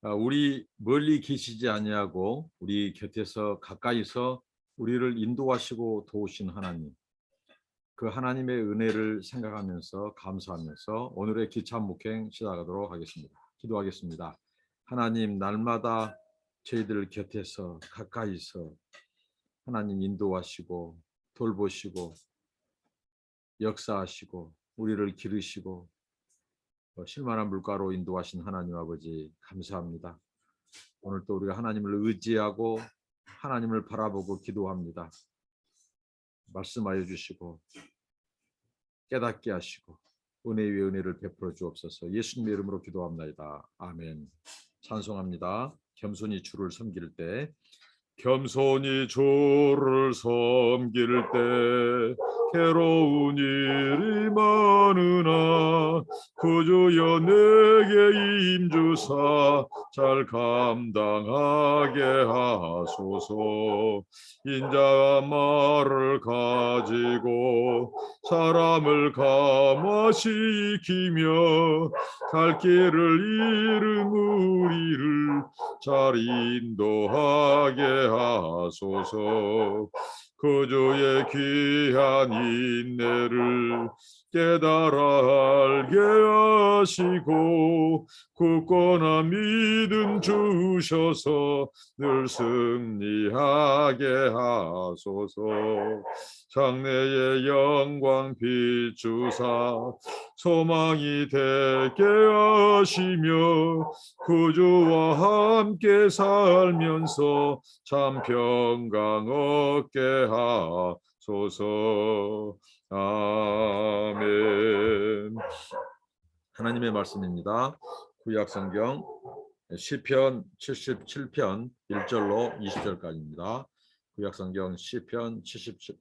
아, 우리 멀리 계시지 아니하고 우리 곁에서 가까이서 우리를 인도하시고 도우신 하나님. 그 하나님의 은혜를 생각하면서 감사하면서 오늘의 기차 목행 시작하도록 하겠습니다. 기도하겠습니다. 하나님 날마다 저희들 곁에서 가까이서 하나님 인도하시고 돌보시고 역사하시고 우리를 기르시고 어, 실만한 물가로 인도하신 하나님 아버지 감사합니다. 오늘 또 우리가 하나님을 의지하고 하나님을 바라보고 기도합니다. 말씀하여 주시고 깨닫게 하시고 은혜 위에 은혜를 베풀어 주옵소서. 예수님의 이름으로 기도합니다. 아멘. 찬송합니다. 겸손히 주를 섬길 때 겸손히 주를 섬길 때 괴로운 일이 많으나 그주여 내게 임주사 잘 감당하게 하소서. 인자가 말을 가지고 사람을 감화시키며 갈 길을 잃은 우리를 잘 인도하게 하소서. 그주의 귀한 인내를 깨달아 알게 하시고 굳건한 믿음 주셔서 늘 승리하게 하소서. 장래의 영광 비추사 소망이 되게 하시며 구주와 함께 살면서 참 평강 얻게 하소서 아멘. 하나님의 말씀입니다. 구약 성경 시편 77편 1절로 20절까지입니다. 구약 성경 시편 77편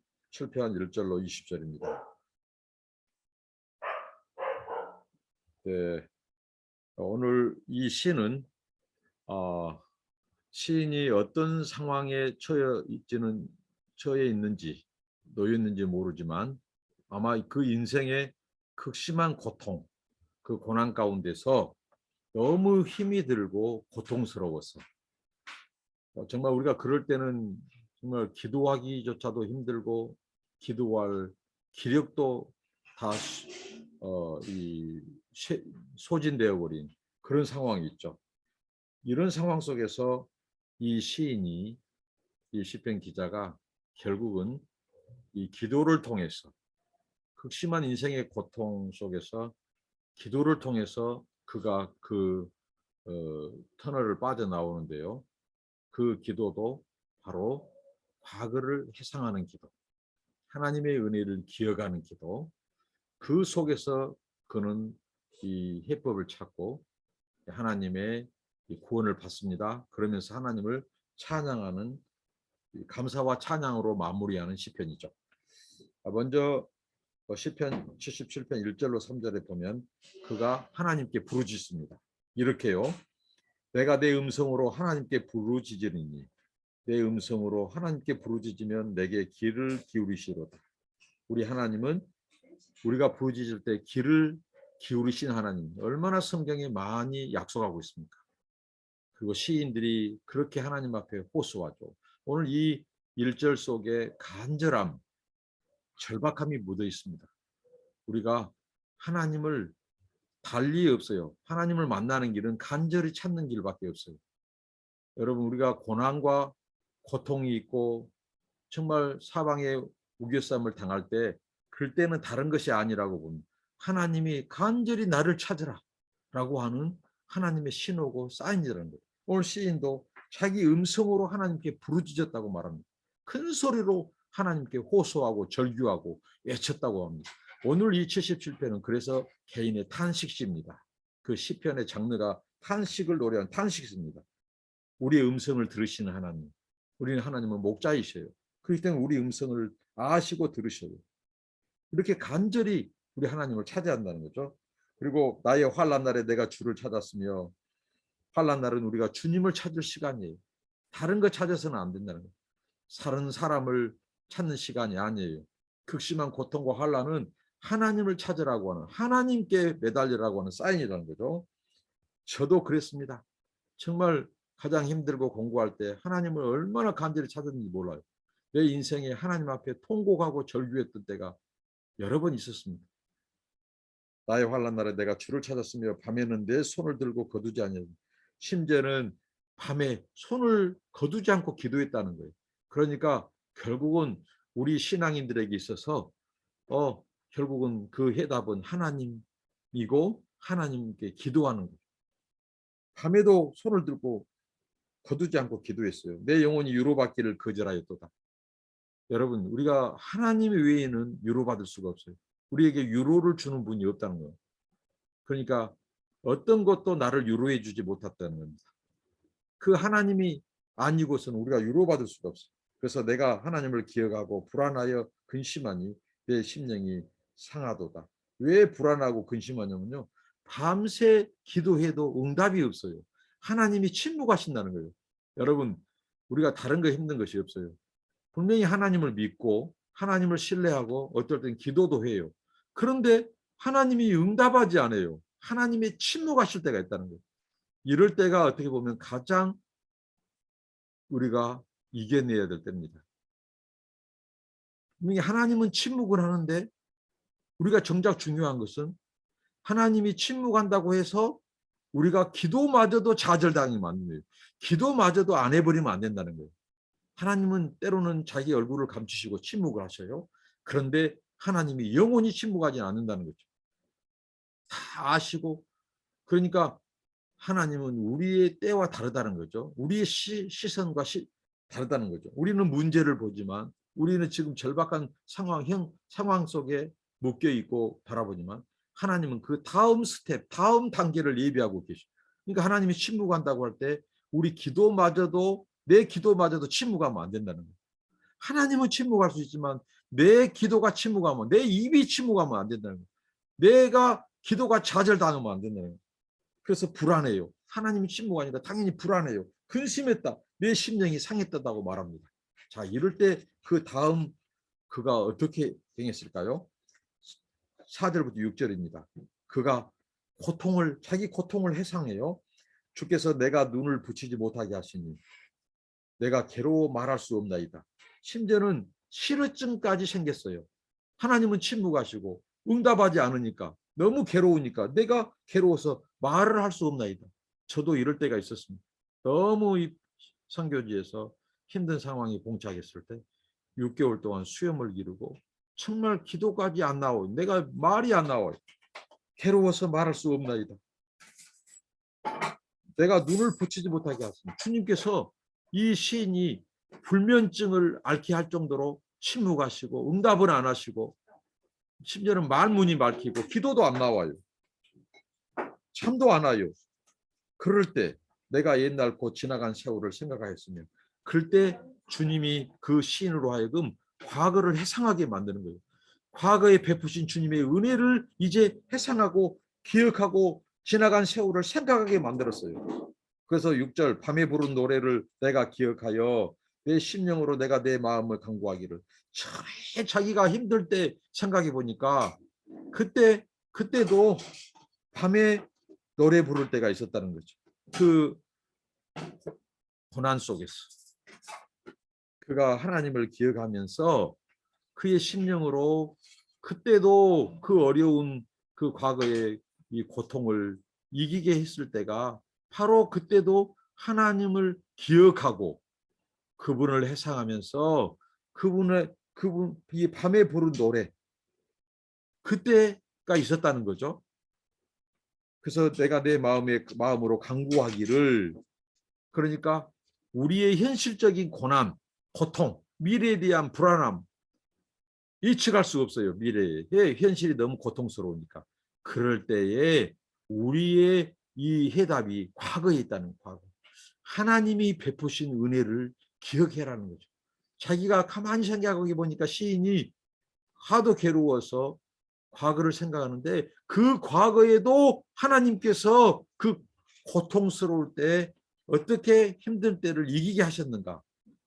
1절로 20절입니다. 네, 오늘 이 시는 어, 시인이 어떤 상황에 처해 있지는 처해 있는지 놓였는지 모르지만 아마 그 인생의 극심한 고통, 그 고난 가운데서 너무 힘이 들고 고통스러워서 어, 정말 우리가 그럴 때는 정말 기도하기조차도 힘들고 기도할 기력도 다 어, 이 소진되어 버린 그런 상황이 있죠. 이런 상황 속에서 이 시인이 이 시편 기자가 결국은 이 기도를 통해서 극심한 인생의 고통 속에서 기도를 통해서 그가 그 어, 터널을 빠져나오는데요. 그 기도도 바로 과거를 회상하는 기도, 하나님의 은혜를 기억하는 기도, 그 속에서 그는 이 해법을 찾고 하나님의 구원을 받습니다. 그러면서 하나님을 찬양하는 감사와 찬양으로 마무리하는 시편이죠. 아, 먼저 어, 시편 77편 1절로 3절에 보면 그가 하나님께 부르짖습니다. 이렇게요. 내가 내 음성으로 하나님께 부르짖으리니 내 음성으로 하나님께 부르짖으면 내게 귀를 기울이시로다. 우리 하나님은 우리가 부르짖을 때 귀를 기울이신 하나님 얼마나 성경에 많이 약속하고 있습니까? 그리고 시인들이 그렇게 하나님 앞에 호소하죠. 오늘 이 1절 속에 간절함, 절박함이 묻어 있습니다. 우리가 하나님을 달리 없어요. 하나님을 만나는 길은 간절히 찾는 길밖에 없어요. 여러분 우리가 고난과 고통이 있고 정말 사방에 우겨쌈을 당할 때 그럴 때는 다른 것이 아니라고 봅니다. 하나님이 간절히 나를 찾으라 라고 하는 하나님의 신호고 사인이라는 거예요. 오늘 시인도 자기 음성으로 하나님께 부르짖었다고 말합니다. 큰 소리로 하나님께 호소하고 절규하고 외쳤다고 합니다. 오늘 이 77편은 그래서 개인의 탄식시입니다. 그 시편의 장르가 탄식을 노래한 탄식입니다. 우리의 음성을 들으시는 하나님. 우리는 하나님은 목자이셔요. 그렇기 때문에 우리 음성을 아시고 들으셔요. 이렇게 간절히 우리 하나님을 찾아야 한다는 거죠. 그리고 나의 환란 날에 내가 주를 찾았으며 환란 날은 우리가 주님을 찾을 시간이에요. 다른 거 찾아서는 안 된다는 거예요. 사는 사람을 찾는 시간이 아니에요. 극심한 고통과 환란은 하나님을 찾으라고 하는 하나님께 매달리라고 하는 사인이라는 거죠. 저도 그랬습니다. 정말 가장 힘들고 공부할 때 하나님을 얼마나 간절히 찾았는지 몰라요. 내 인생에 하나님 앞에 통곡하고 절규했던 때가 여러 번 있었습니다. 나의 환란 날에 내가 주를 찾았으며 밤에는 내 손을 들고 거두지 아니하 심지어는 밤에 손을 거두지 않고 기도했다는 거예요. 그러니까 결국은 우리 신앙인들에게 있어서 어 결국은 그 해답은 하나님이고 하나님께 기도하는 거예요. 밤에도 손을 들고 거두지 않고 기도했어요. 내 영혼이 유로받기를 거절하였도다. 여러분 우리가 하나님 외에는 유로받을 수가 없어요. 우리에게 유로를 주는 분이 없다는 거예요. 그러니까 어떤 것도 나를 유로해 주지 못했다는 겁니다. 그 하나님이 아니고서는 우리가 유로받을 수가 없어요. 그래서 내가 하나님을 기억하고 불안하여 근심하니 내 심령이 상하도다. 왜 불안하고 근심하냐면요. 밤새 기도해도 응답이 없어요. 하나님이 침묵하신다는 거예요. 여러분 우리가 다른 거 힘든 것이 없어요. 분명히 하나님을 믿고 하나님을 신뢰하고 어떨 땐 기도도 해요. 그런데 하나님이 응답하지 않아요. 하나님이 침묵하실 때가 있다는 거예요. 이럴 때가 어떻게 보면 가장 우리가 이겨내야 될 때입니다. 하나님은 침묵을 하는데 우리가 정작 중요한 것은 하나님이 침묵한다고 해서 우리가 기도마저도 좌절당하면 안 돼요. 기도마저도 안 해버리면 안 된다는 거예요. 하나님은 때로는 자기 얼굴을 감추시고 침묵을 하셔요. 그런데 하나님이 영원히 침묵하지 않는다는 거죠. 다 아시고 그러니까 하나님은 우리의 때와 다르다는 거죠. 우리의 시, 시선과 시, 다르다는 거죠. 우리는 문제를 보지만 우리는 지금 절박한 상황형 상황 속에 묶여 있고 바라보지만 하나님은 그 다음 스텝, 다음 단계를 예비하고 계셔. 그러니까 하나님이 침묵한다고 할 때 우리 기도마저도 내 기도마저도 침묵하면 안 된다는 거예요. 하나님은 침묵할 수 있지만 내 기도가 침묵하면 내 입이 침묵하면 안 된다는 거예요. 내가 기도가 좌절당하면 안 된다는 거예요. 그래서 불안해요. 하나님이 침묵하니까 당연히 불안해요. 근심했다. 내 심령이 상했다고 말합니다. 자, 이럴 때 그 다음 그가 어떻게 행했을까요? 4절부터 6절입니다. 그가 고통을 자기 고통을 해상해요. 주께서 내가 눈을 붙이지 못하게 하시니 내가 괴로워 말할 수 없나이다. 심지어는 실어증까지 생겼어요. 하나님은 침묵하시고 응답하지 않으니까 너무 괴로우니까 내가 괴로워서 말을 할 수 없나이다. 저도 이럴 때가 있었습니다. 너무 이 선교지에서 힘든 상황에 봉착했을 때 6개월 동안 수염을 기르고 정말 기도까지 안 나와요. 내가 말이 안 나와요. 괴로워서 말할 수 없나이다. 내가 눈을 붙이지 못하게 하십니다. 주님께서 이 시인이 불면증을 앓게 할 정도로 침묵하시고 응답을 안 하시고 심지어는 말문이 막히고 기도도 안 나와요. 참도 안 와요. 그럴 때 내가 옛날 곧 지나간 세월을 생각하였으면 그럴 때 주님이 그 시인으로 하여금 과거를 해상하게 만드는 거예요. 과거에 베푸신 주님의 은혜를 이제 해상하고 기억하고 지나간 세월을 생각하게 만들었어요. 그래서 6절 밤에 부른 노래를 내가 기억하여 내 심령으로 내가 내 마음을 강구하기를 전에 자기가 힘들 때 생각해 보니까 그때 그때도 밤에 노래 부를 때가 있었다는 거죠. 그 고난 속에서 그가 하나님을 기억하면서 그의 심령으로 그때도 그 어려운 그 과거의 이 고통을 이기게 했을 때가 바로 그때도 하나님을 기억하고 그분을 해상하면서 그분의 그분 이 밤에 부른 노래 그때가 있었다는 거죠. 그래서 내가 내 마음에 마음으로 강구하기를 그러니까 우리의 현실적인 고난, 고통, 미래에 대한 불안함 예측할 수 없어요. 미래의 현실이 너무 고통스러우니까 그럴 때에 우리의 이 해답이 과거에 있다는 과거. 하나님이 베푸신 은혜를 기억해라는 거죠. 자기가 가만히 생각하고 보니까 시인이 하도 괴로워서 과거를 생각하는데 그 과거에도 하나님께서 그 고통스러울 때 어떻게 힘든 때를 이기게 하셨는가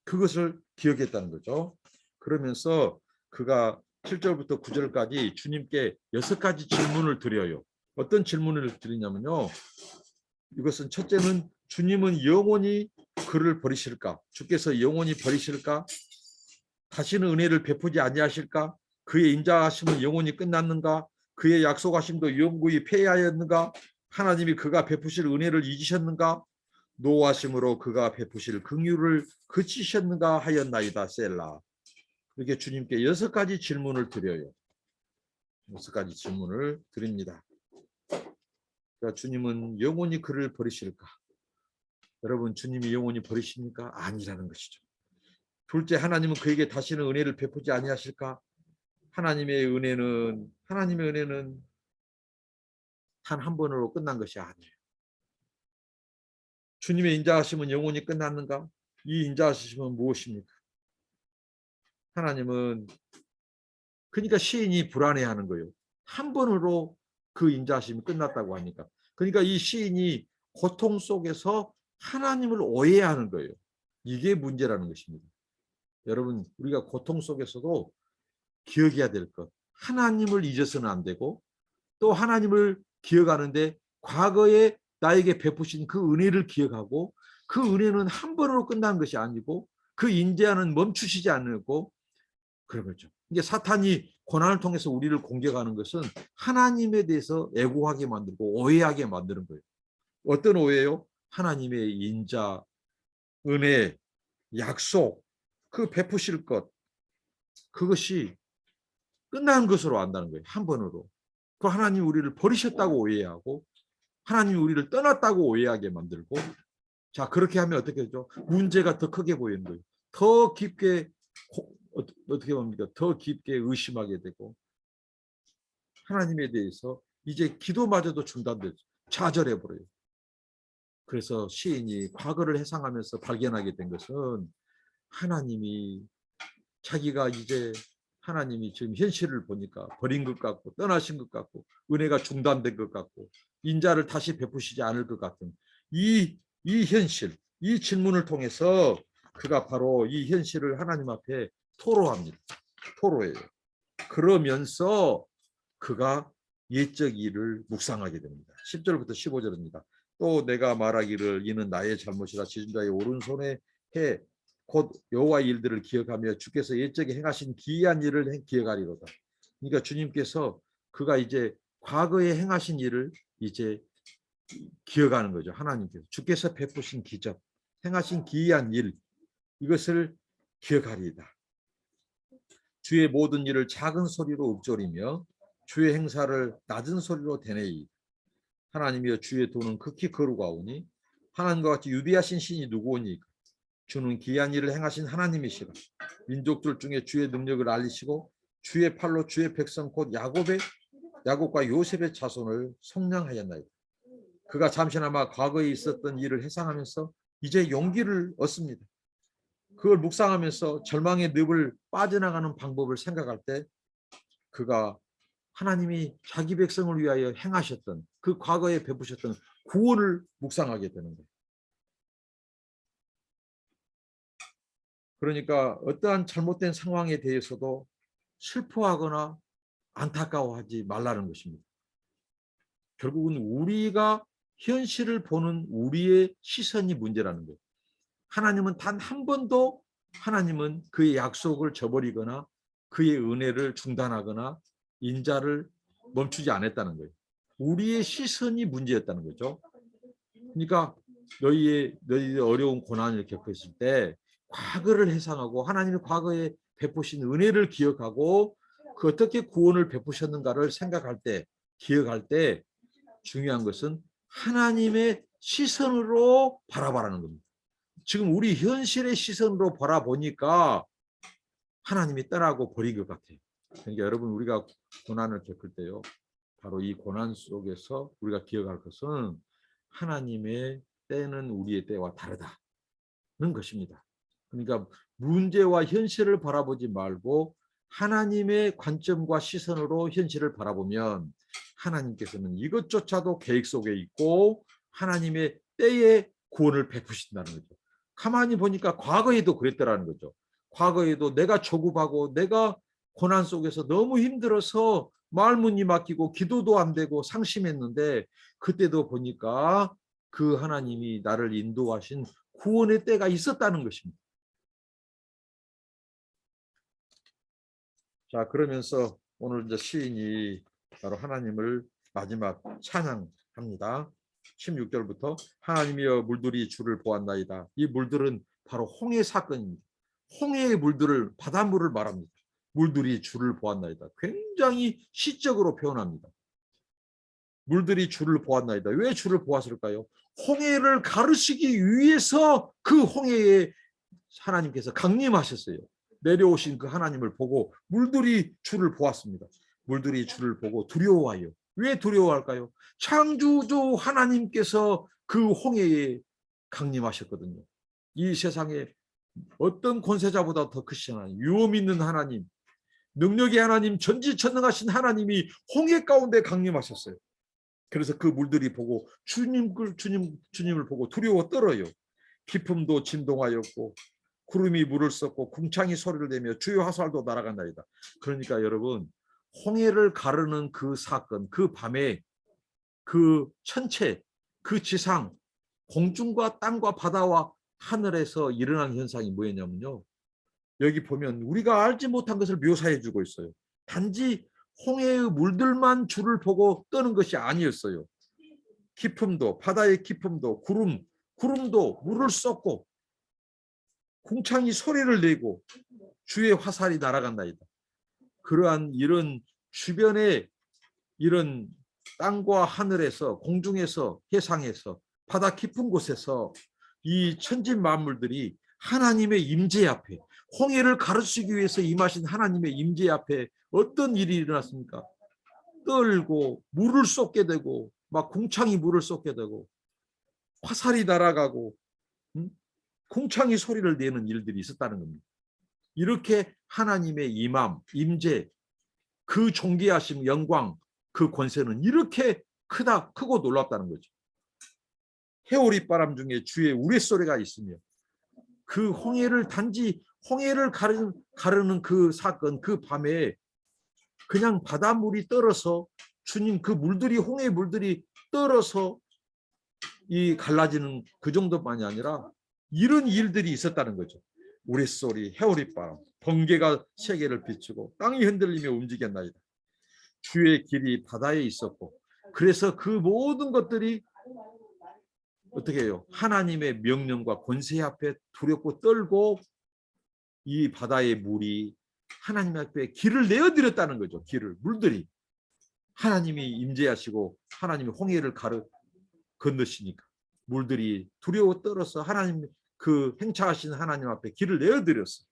그것을 기억했다는 거죠. 그러면서 그가 7절부터 9절까지 주님께 여섯 가지 질문을 드려요. 어떤 질문을 드리냐면요. 이것은 첫째는 주님은 영원히 그를 버리실까? 주께서 영원히 버리실까? 다시는 은혜를 베푸지 아니하실까? 그의 인자하심은 영원히 끝났는가? 그의 약속하심도 영구히 폐하였는가? 하나님이 그가 베푸실 은혜를 잊으셨는가? 노하심으로 그가 베푸실 긍휼을 그치셨는가 하였나이다 셀라. 이렇게 주님께 여섯 가지 질문을 드려요. 여섯 가지 질문을 드립니다. 그러니까 주님은 영원히 그를 버리실까? 여러분 주님이 영원히 버리십니까? 아니라는 것이죠. 둘째 하나님은 그에게 다시는 은혜를 베푸지 아니하실까? 하나님의 은혜는 하나님의 은혜는 단 한 번으로 끝난 것이 아니에요. 주님의 인자하심은 영원히 끝났는가? 이 인자하심은 무엇입니까? 하나님은 그러니까 시인이 불안해하는 거예요. 한 번으로 그 인자하심이 끝났다고 하니까. 그러니까 이 시인이 고통 속에서 하나님을 오해하는 거예요. 이게 문제라는 것입니다. 여러분 우리가 고통 속에서도 기억해야 될 것. 하나님을 잊어서는 안 되고 또 하나님을 기억하는데 과거에 나에게 베푸신 그 은혜를 기억하고 그 은혜는 한 번으로 끝난 것이 아니고 그 인자는 멈추시지 않고 그런 거죠. 이게 사탄이 고난을 통해서 우리를 공격하는 것은 하나님에 대해서 애고하게 만들고 오해하게 만드는 거예요. 어떤 오해요? 하나님의 인자, 은혜, 약속, 그 베푸실 것 그것이 끝난 것으로 안다는 거예요. 한 번으로. 그 하나님 우리를 버리셨다고 오해하고 하나님이 우리를 떠났다고 오해하게 만들고 자 그렇게 하면 어떻게 되죠? 문제가 더 크게 보이는 거예요. 더 깊게 호- 어- 어떻게 봅니까? 더 깊게 의심하게 되고 하나님에 대해서 이제 기도마저도 중단되죠. 좌절해 버려요. 그래서 시인이 과거를 해상하면서 발견하게 된 것은 하나님이 자기가 이제 하나님이 지금 현실을 보니까 버린 것 같고 떠나신 것 같고 은혜가 중단된 것 같고 인자를 다시 베푸시지 않을 것 같은 이, 이 현실, 이 질문을 통해서 그가 바로 이 현실을 하나님 앞에 토로합니다. 토로해요. 그러면서 그가 옛적 일을 묵상하게 됩니다. 10절부터 15절입니다. 또 내가 말하기를 이는 나의 잘못이라 지존자의 오른손에 해 곧 여호와의 일들을 기억하며 주께서 옛적에 행하신 기이한 일을 행- 기억하리로다. 그러니까 주님께서 그가 이제 과거에 행하신 일을 이제 기억하는 거죠. 하나님께서 주께서 베푸신 기적, 행하신 기이한 일 이것을 기억하리이다. 주의 모든 일을 작은 소리로 읊조리며 주의 행사를 낮은 소리로 되뇌이 하나님이여 주의 도는 극히 거룩하오니 하나님과 같이 유비하신 신이 누구오니까 주는 기이한 일을 행하신 하나님이시라 민족들 중에 주의 능력을 알리시고 주의 팔로 주의 백성 곧 야곱의 야곱과 요셉의 자손을 성량하였나이다. 그가 잠시나마 과거에 있었던 일을 회상하면서 이제 용기를 얻습니다. 그걸 묵상하면서 절망의 늪을 빠져나가는 방법을 생각할 때 그가 하나님이 자기 백성을 위하여 행하셨던 그 과거에 베푸셨던 구원을 묵상하게 되는 거예요. 그러니까 어떠한 잘못된 상황에 대해서도 슬퍼하거나 안타까워하지 말라는 것입니다. 결국은 우리가 현실을 보는 우리의 시선이 문제라는 거예요. 하나님은 단 한 번도 하나님은 그의 약속을 저버리거나 그의 은혜를 중단하거나 인자를 멈추지 않았다는 거예요. 우리의 시선이 문제였다는 거죠. 그러니까 너희의 너희의 어려운 고난을 겪었을 때 과거를 회상하고 하나님이 과거에 베푸신 은혜를 기억하고 그 어떻게 구원을 베푸셨는가를 생각할 때 기억할 때 중요한 것은 하나님의 시선으로 바라봐라는 겁니다. 지금 우리 현실의 시선으로 바라보니까 하나님이 떠나고 버린 것 같아요. 그러니까 여러분 우리가 고난을 겪을 때요. 바로 이 고난 속에서 우리가 기억할 것은 하나님의 때는 우리의 때와 다르다는 것입니다. 그러니까 문제와 현실을 바라보지 말고 하나님의 관점과 시선으로 현실을 바라보면 하나님께서는 이것조차도 계획 속에 있고 하나님의 때에 구원을 베푸신다는 거죠. 가만히 보니까 과거에도 그랬더라는 거죠. 과거에도 내가 조급하고 내가 고난 속에서 너무 힘들어서 말문이 막히고 기도도 안 되고 상심했는데 그때도 보니까 그 하나님이 나를 인도하신 구원의 때가 있었다는 것입니다. 자 그러면서 오늘 이제 시인이 바로 하나님을 마지막 찬양합니다. 16절부터 하나님이여 물들이 주를 보았나이다. 이 물들은 바로 홍해 사건입니다. 홍해의 물들을 바닷물을 말합니다. 물들이 주를 보았나이다. 굉장히 시적으로 표현합니다. 물들이 주를 보았나이다. 왜 주를 보았을까요? 홍해를 가르치기 위해서 그 홍해에 하나님께서 강림하셨어요. 내려오신 그 하나님을 보고 물들이 주를 보았습니다. 물들이 주를 보고 두려워하여. 왜 두려워할까요? 창조주 하나님께서 그 홍해에 강림하셨거든요. 이 세상에 어떤 권세자보다 더 크신 하나님, 유엄 있는 하나님, 능력의 하나님, 전지전능하신 하나님이 홍해 가운데 강림하셨어요. 그래서 그 물들이 보고 주님을 주님 주님을 보고 두려워 떨어요. 기품도 진동하였고 구름이 물을 썩고 궁창이 소리를 내며 주요 화살도 날아간다이다. 그러니까 여러분 홍해를 가르는 그 사건, 그 밤에 그 천체, 그 지상, 공중과 땅과 바다와 하늘에서 일어난 현상이 뭐였냐면요. 여기 보면 우리가 알지 못한 것을 묘사해 주고 있어요. 단지 홍해의 물들만 줄을 보고 떠는 것이 아니었어요. 기품도 바다의 기품도 구름 구름도 물을 쏟고 궁창이 소리를 내고 주의 화살이 날아간다이다. 그러한 이런 주변에 이런 땅과 하늘에서 공중에서 해상에서 바다 깊은 곳에서 이 천지 만물들이 하나님의 임재 앞에 홍해를 가르치기 위해서 임하신 하나님의 임재 앞에 어떤 일이 일어났습니까? 떨고 물을 쏟게 되고 막 궁창이 물을 쏟게 되고 화살이 날아가고 음? 궁창이 소리를 내는 일들이 있었다는 겁니다. 이렇게 하나님의 임함, 임재, 그 존귀하심, 영광, 그 권세는 이렇게 크다, 크고 놀랍다는 거죠. 해오리 바람 중에 주의 우레소리가 있으며 그 홍해를 단지 홍해를 가르는, 가르는 그 사건, 그 밤에 그냥 바닷물이 떨어서 주님 그 물들이 홍해 물들이 떨어서 이 갈라지는 그 정도만이 아니라 이런 일들이 있었다는 거죠. 우레소리, 해오리바람, 번개가 세계를 비추고 땅이 흔들리며 움직였나이다. 주의 길이 바다에 있었고 그래서 그 모든 것들이 어떻게 해요? 하나님의 명령과 권세 앞에 두렵고 떨고 이 바다의 물이 하나님 앞에 길을 내어드렸다는 거죠. 길을 물들이 하나님이 임재하시고 하나님이 홍해를 가르 건너시니까 물들이 두려워 떨어서 하나님 그 행차하신 하나님 앞에 길을 내어드렸어.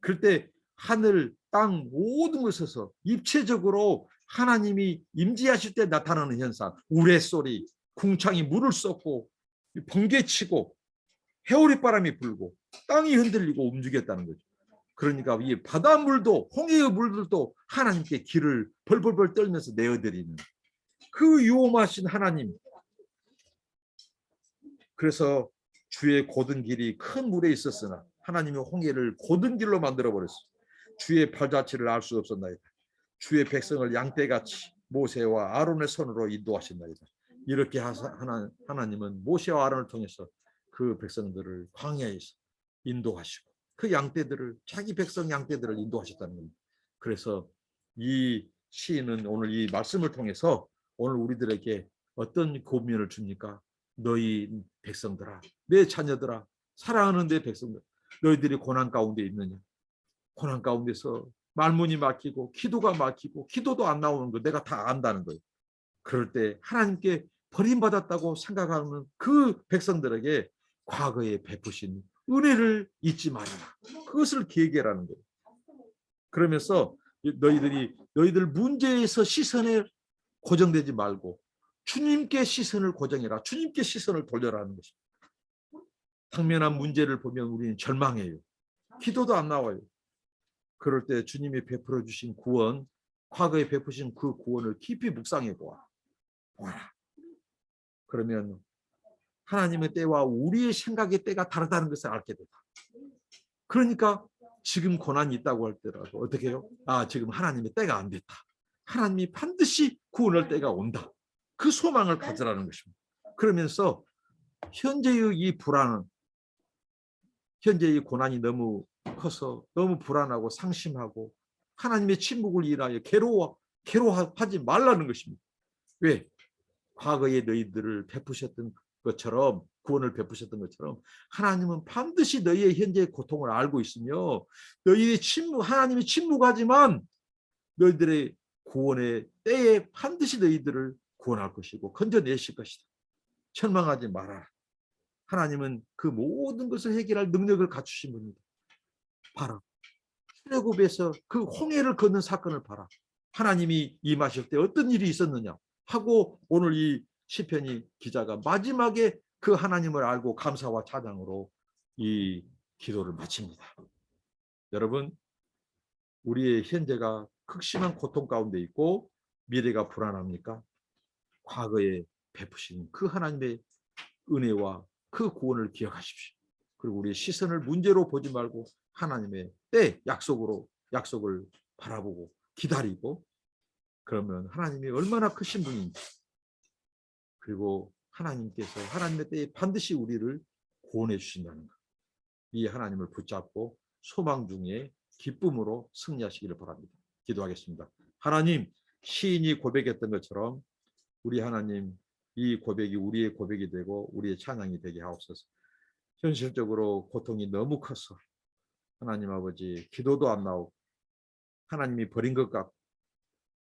그때 하늘, 땅 모든 것에서 입체적으로 하나님이 임재하실 때 나타나는 현상, 우레소리, 궁창이 물을 쏟고 번개치고 해오리 바람이 불고 땅이 흔들리고 움직였다는 거죠. 그러니까 이 바닷물도 홍해의 물들도 하나님께 길을 벌벌벌 떨면서 내어드리는 그 유엄하신 하나님. 그래서 주의 고든 길이 큰 물에 있었으나 하나님의 홍해를 고든 길로 만들어 버렸어. 주의 발자취를 알 수 없었나이다. 주의 백성을 양떼같이 모세와 아론의 손으로 인도하신나이다. 이렇게 하나, 하나님은 모세와 아론을 통해서 그 백성들을 광야에서 인도하시고 그 양떼들을 자기 백성 양떼들을 인도하셨다는 겁니다. 그래서 이 시인은 오늘 이 말씀을 통해서 오늘 우리들에게 어떤 고민을 줍니까? 너희 백성들아, 내 자녀들아, 사랑하는 내 백성들, 너희들이 고난 가운데 있느냐? 고난 가운데서 말문이 막히고 기도가 막히고 기도도 안 나오는 거 내가 다 안다는 거예요. 그럴 때 하나님께 버림받았다고 생각하는 그 백성들에게 과거에 베푸신 은혜를 잊지 말아라. 그것을 계획하라는 거예요. 그러면서 너희들이 너희들 문제에서 시선에 고정되지 말고 주님께 시선을 고정해라. 주님께 시선을 돌려라는 것입니다. 당면한 문제를 보면 우리는 절망해요. 기도도 안 나와요. 그럴 때 주님이 베풀어 주신 구원, 과거에 베푸신 그 구원을 깊이 묵상해 보아. 보아라. 그러면 하나님의 때와 우리의 생각의 때가 다르다는 것을 알게 된다. 그러니까 지금 고난이 있다고 할 때라도 어떻게 해요? 아, 지금 하나님의 때가 안 됐다. 하나님이 반드시 구원할 때가 온다. 그 소망을 가져라는 것입니다. 그러면서 현재의 이 불안은 현재의 고난이 너무 커서 너무 불안하고 상심하고 하나님의 침묵을 인하여 괴로워 괴로워하지 말라는 것입니다. 왜? 과거에 너희들을 베푸셨던 것처럼 구원을 베푸셨던 것처럼 하나님은 반드시 너희의 현재의 고통을 알고 있으며 너희의 침묵 하나님이 침묵하지만 너희들의 구원의 때에 반드시 너희들을 구원할 것이고 건져내실 것이다. 절망하지 마라. 하나님은 그 모든 것을 해결할 능력을 갖추신 분입니다. 봐라. 출애굽에서 그 홍해를 걷는 사건을 봐라. 하나님이 임하실 때 어떤 일이 있었느냐 하고 오늘 이 시편이 기자가 마지막에 그 하나님을 알고 감사와 찬양으로 이 기도를 마칩니다. 여러분 우리의 현재가 극심한 고통 가운데 있고 미래가 불안합니까? 과거에 베푸신 그 하나님의 은혜와 그 구원을 기억하십시오. 그리고 우리의 시선을 문제로 보지 말고 하나님의 때 약속으로 약속을 바라보고 기다리고 그러면 하나님이 얼마나 크신 분인지 그리고 하나님께서 하나님의 때에 반드시 우리를 구원해 주신다는 것. 이 하나님을 붙잡고 소망 중에 기쁨으로 승리하시기를 바랍니다. 기도하겠습니다. 하나님 시인이 고백했던 것처럼 우리 하나님 이 고백이 우리의 고백이 되고 우리의 찬양이 되게 하옵소서. 현실적으로 고통이 너무 커서 하나님 아버지 기도도 안 나오고 하나님이 버린 것 같고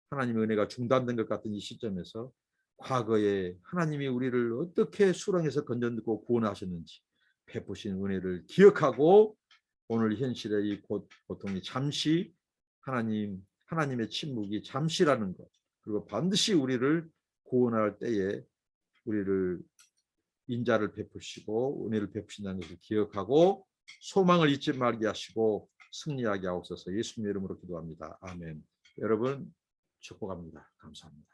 하나님의 은혜가 중단된 것 같은 이 시점에서 과거에 하나님이 우리를 어떻게 수렁에서 건져내고 구원하셨는지 베푸신 은혜를 기억하고 오늘 현실의 이 고, 고통이 잠시 하나님 하나님의 침묵이 잠시라는 것 그리고 반드시 우리를 구원할 때에 우리를 인자를 베푸시고 은혜를 베푸신다는 것을 기억하고 소망을 잊지 말게 하시고 승리하게 하옵소서 예수님 이름으로 기도합니다. 아멘. 여러분 축복합니다. 감사합니다.